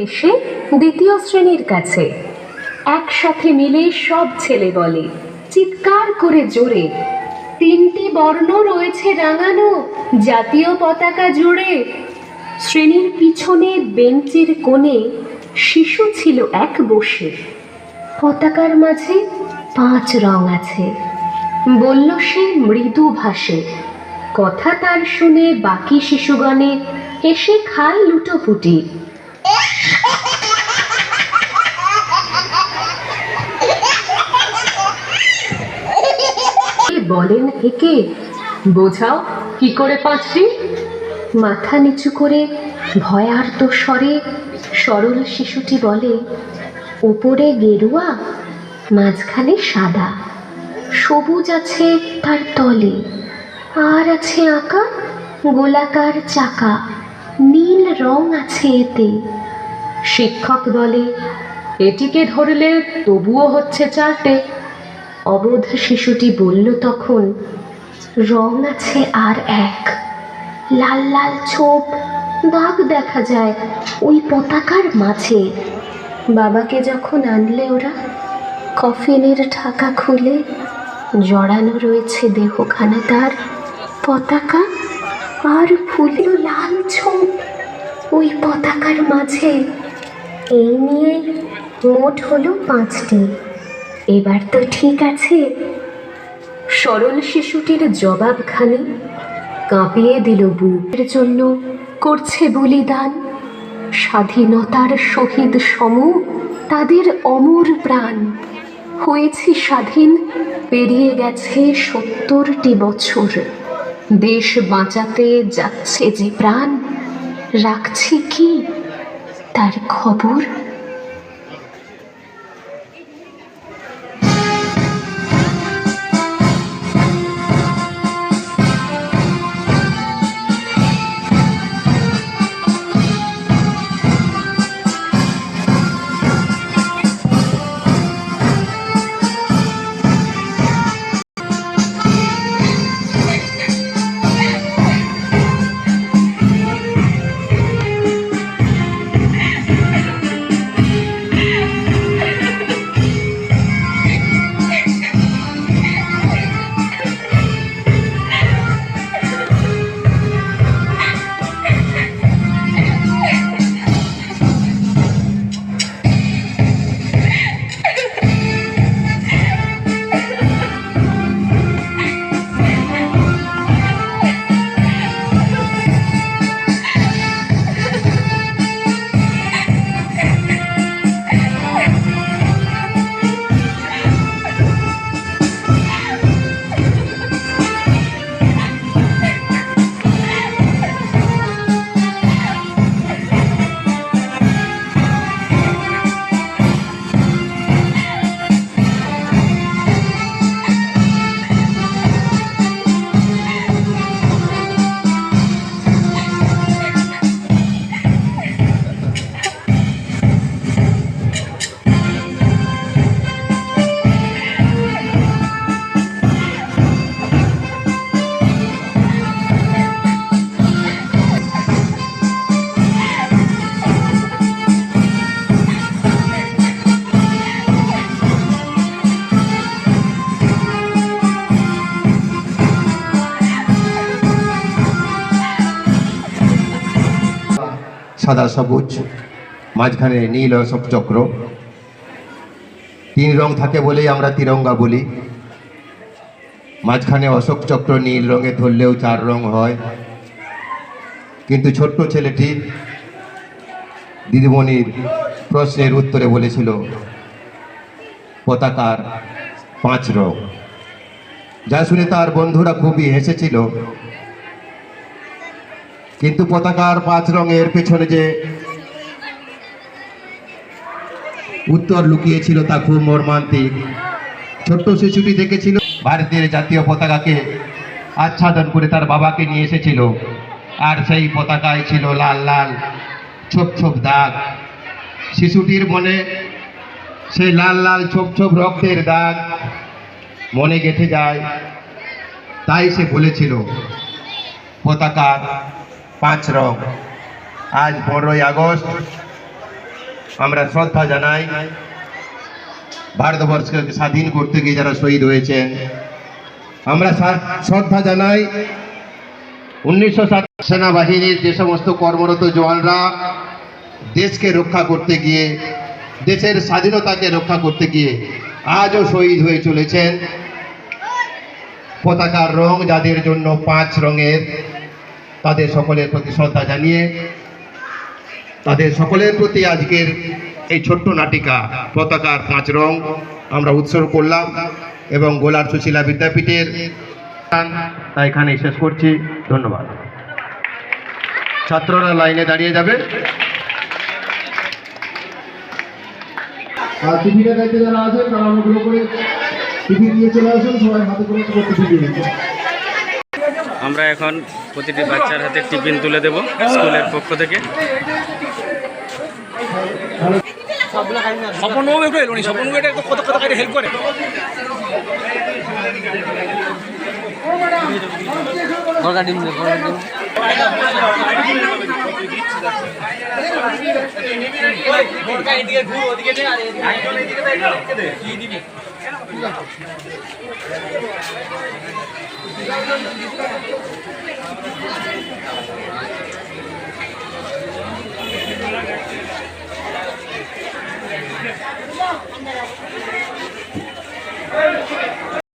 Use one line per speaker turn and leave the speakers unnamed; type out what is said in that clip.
এসে দ্বিতীয় শ্রেণির কাছে। একসাথে মিলে সব ছেলে বলে। চিৎকার করে জোরে। তিনটি বর্ণ রয়েছে রাঙানো, জাতীয় পতাকা জুড়ে। শ্রেণির পিছনে বেঞ্চের কোণে শিশু ছিল এক বসে। পতাকার মাঝে পাঁচ রং আছে। বলল সে মৃদু ভাষে। কথা তার শুনে বাকি শিশুগণে এসে খায় লুটোপুটি। বলেন, একে। বোঝাও, কি করে পাঁচটি মাথা নিচু করে ভয়ার্ত স্বরে সরল শিশুটি বলে, ওপরে গেরুয়া, মাঝখানে সাদা। সবুজ আছে তার তলে, আর আছে আঁকা গোলাকার চাকা। নীল রং আছে এতে। শিক্ষক বলে, এটিকে ধরলে তবুও হচ্ছে চারটে। অবোধ শিশুটি বলল তখন, রং আছে আর এক। লাল লাল ছোপ, দাগ দেখা যায় ওই পতাকার মাঝে। বাবাকে যখন আনলে ওরা, কফিনের ঢাকা খুলে জড়ানো রয়েছে দেহখানা তার পতাকা আর ফুলের লাল ছোপ ওই পতাকার মাঝে। এই নিয়ে মোট হলো পাঁচটি। এবার তো ঠিক আছে। সরল শিশুটির জবাবখানি কাঁপিয়ে দিল বুকের জন্য, করছে বলিদান। স্বাধীনতার শহীদ সম তাদের অমর প্রাণ। হয়েছি স্বাধীন, পেরিয়ে গেছে সত্তরটি বছর। দেশ বাঁচাতে যাচ্ছে যে প্রাণ, রাখছি কি তার খবর?
সাদা সবুজ, মাঝখানে নীল অশোক চক্র তিন রং থাকে বলেই আমরা তিরঙ্গা বলি। মাঝখানে অশোক চক্র নীল রঙে ধরলেও চার রং হয়। কিন্তু ছোট্ট ছেলেটি দিদিমণির প্রশ্নের উত্তরে বলেছিল, পতাকার পাঁচ রং। যা শুনে তার বন্ধুরা খুবই হেসেছিল। কিন্তু পতাকার পাঁচ রঙের পেছনে যে উত্তর লুকিয়েছিল তা খুব মর্মান্তিক। ছোট্ট শিশুটি দেখেছিল ভারতের জাতীয় পতাকাকে আচ্ছাদন করে তার বাবাকে নিয়ে এসেছিল। আর সেই পতাকায় ছিল লাল লাল, ছোপ ছোপ দাগ। শিশুটির মনে সেই লাল লাল, ছোপ ছোপ রক্তের দাগ মনে গেঁথে যায়। তাই সে বলেছিল পতাকার পাঁচ রং। আজ পনেরোই আগস্ট, আমরা শ্রদ্ধা জানাই ভারতবর্ষকে স্বাধীন করতে গিয়ে যারা শহীদ হয়েছেন আমরা শ্রদ্ধা জানাই উনিশশো সাত সেনাবাহিনীর যে সমস্ত কর্মরত জওয়ানরা দেশকে রক্ষা করতে গিয়ে, দেশের স্বাধীনতাকে রক্ষা করতে গিয়ে আজও শহীদ হয়ে চলেছেন। পতাকার রং যাদের জন্য পাঁচ রঙের তাদের সকলের প্রতি শ্রদ্ধা জানিয়ে, তাদের সকলের প্রতি আজকের এই ছোট্ট নাটিকা, পতাকার পাঁচ রং আমরা উৎসর্গ করলাম এবং গোলার সুশীলা বিদ্যাপীঠের তা এখানেই শেষ করছি। ধন্যবাদ। ছাত্ররা লাইনে দাঁড়িয়ে যাবে।
দায়িত্বে যারা আছেন, তারা অনুগ্রহ করে টিফিন নিয়ে চলে আসুন, সবাই হাতে করে দিয়ে।
আমরা এখন প্রতিটি বাচ্চার হাতে টিফিন তুলে দেব স্কুলের পক্ষ থেকে।
স্বপনবাবু এটা হেল্প করে দিবি